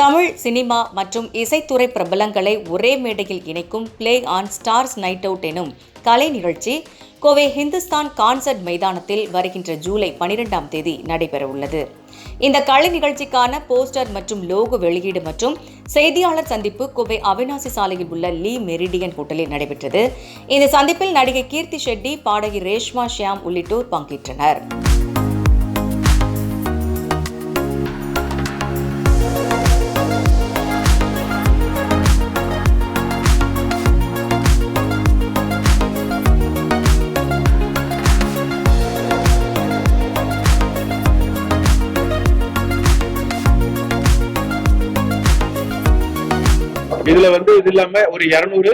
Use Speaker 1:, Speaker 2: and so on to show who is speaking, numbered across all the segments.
Speaker 1: Tamil cinema மற்றும் இசைத்துறை பிரபலங்களை ஒரே மேடையில் இணைக்கும் play on stars night out எனும் கலை நிகழ்ச்சி கோவை ஹிந்துஸ்தான் கான்சர்ட் மைதானத்தில் வருகின்ற ஜூலை பனிரெண்டாம் தேதி நடைபெறவுள்ளது. இந்த கலை நிகழ்ச்சிக்கான போஸ்டர் மற்றும் லோகோ வெளியீடு மற்றும் செய்தியாளர் சந்திப்பு கோவை அவினாசி சாலையில் உள்ள லீ மெரிடியன் ஹோட்டலில் நடைபெற்றது. இந்த சந்திப்பில் நடிகை கீர்த்தி ஷெட்டி பாடகி ரேஷ்மா ஷியாம் உள்ளிட்டோர் பங்கேற்றனர்.
Speaker 2: இதுல வந்து இது இல்லாம ஒரு இருநூறு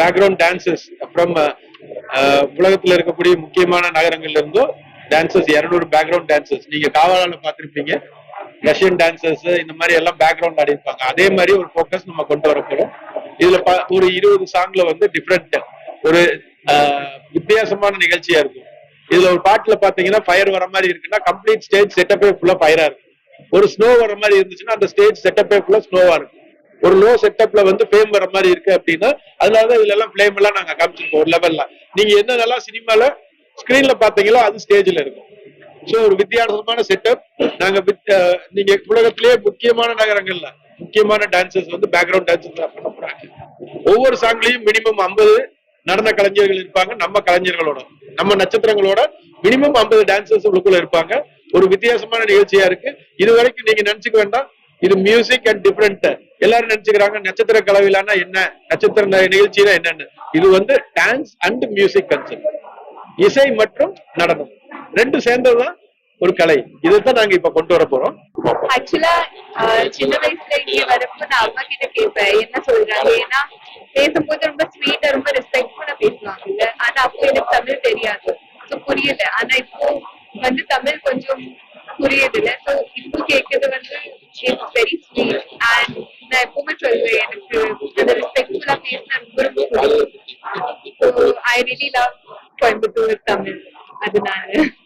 Speaker 2: பேக்ரவுண்ட் டான்சஸ் ஃப்ரம் உலகத்துல இருக்கக்கூடிய முக்கியமான நகரங்கள்ல இருந்தும் டான்சஸ் இருநூறு பேக்ரவுண்ட் டான்சஸ் நீங்க காவலால பாத்திருப்பீங்க ரஷ்யன் டான்சர்ஸ் இந்த மாதிரி எல்லாம் பேக்ரவுண்ட் ஆடி இருப்பாங்க அதே மாதிரி ஒரு ஃபோக்கஸ் நம்ம கொண்டு வர போறோம். இதுல ஒரு இருபது சாங்ல வந்து டிஃப்ரெண்ட் ஒரு uh, வித்தியாசமான நிகழ்ச்சியா இருக்கும். இதுல ஒரு பாட்டுல பாத்தீங்கன்னா ஃபயர் வர மாதிரி இருக்குன்னா கம்ப்ளீட் ஸ்டேஜ் செட்டப்பே ஃபுல்லா ஃபயரா இருக்கும். ஒரு ஸ்னோ வர மாதிரி இருந்துச்சுன்னா அந்த ஸ்டேஜ் செட்டப்பே ஃபுல்லா ஸ்னோவா இருக்கும். ஒரு லோ செட்டப்ல வந்து ஃபேம் வர மாதிரி இருக்கு அப்படின்னா அதனாலதான் இதுல எல்லாம் ஃபிளேம் எல்லாம் நாங்க காமிச்சிருக்கோம் ஒரு லெவல்ல நீங்க என்னென்னலாம் சினிமால ஸ்கிரீன்ல பாத்தீங்களோ அது ஸ்டேஜ்ல இருக்கும். சோ ஒரு வித்தியாசமான செட்டப் நாங்க வித்- நீங்க உலகத்திலேயே முக்கியமான நகரங்கள்ல முக்கியமான டான்சர்ஸ் வந்து பேக்ரவுண்ட் டான்சர்ஸ் பண்ண போறாங்க. ஒவ்வொரு சாங்லயும் மினிமம் 50 நடன கலைஞர்கள் இருப்பாங்க நம்ம கலைஞர்களோட. நம்ம நட்சத்திரங்களோட மினிமம் 50 டான்சர்ஸ் உள்ளுக்குள்ள இருப்பாங்க. ஒரு வித்தியாசமான நிகழ்ச்சியா இருக்கு. இது வரைக்கும் நீங்க நினைச்சுக்க வேண்டாம். இது மியூசிக் அண்ட் டிஃப்ரெண்ட் எல்லாரும் நினைச்சுக்கிறாங்க நட்சத்திர கலவையிலான என்ன? நட்சத்திர நிகழ்ச்சினா என்னன்னு. இது வந்து டான்ஸ் அண்ட் மியூசிக் கன்செப்ட் இசை மற்றும் நடனம். ரெண்டு சேர்ந்ததுதான் ஒரு கலை. இதைத்தான் நாங்க இப்ப கொண்டு வர போறோம்.
Speaker 3: ஆக்சுவலா சின்ன வயசுல இங்க வரப்போ நான் அம்மா கிட்ட கேட்பேன் என்ன சொல்றாங்க? ஏன்னா பேசும்போது ரொம்ப ஸ்வீட்டா ரொம்ப ரெஸ்பெக்ட்ஃபுல்லா பேசுவாங்கல்ல. ஆனா அப்போ எனக்கு தமிழ் தெரியாது. ஸோ புரியல. ஆனா இப்போ வந்து தமிழ் கொஞ்சம் புரியுதுல ஸோ இப்போ கேட்கறது வந்து shape very sweet and the empowerment will be and the respectful are placed and good So I really love Coimbatore Tamil. Adonai.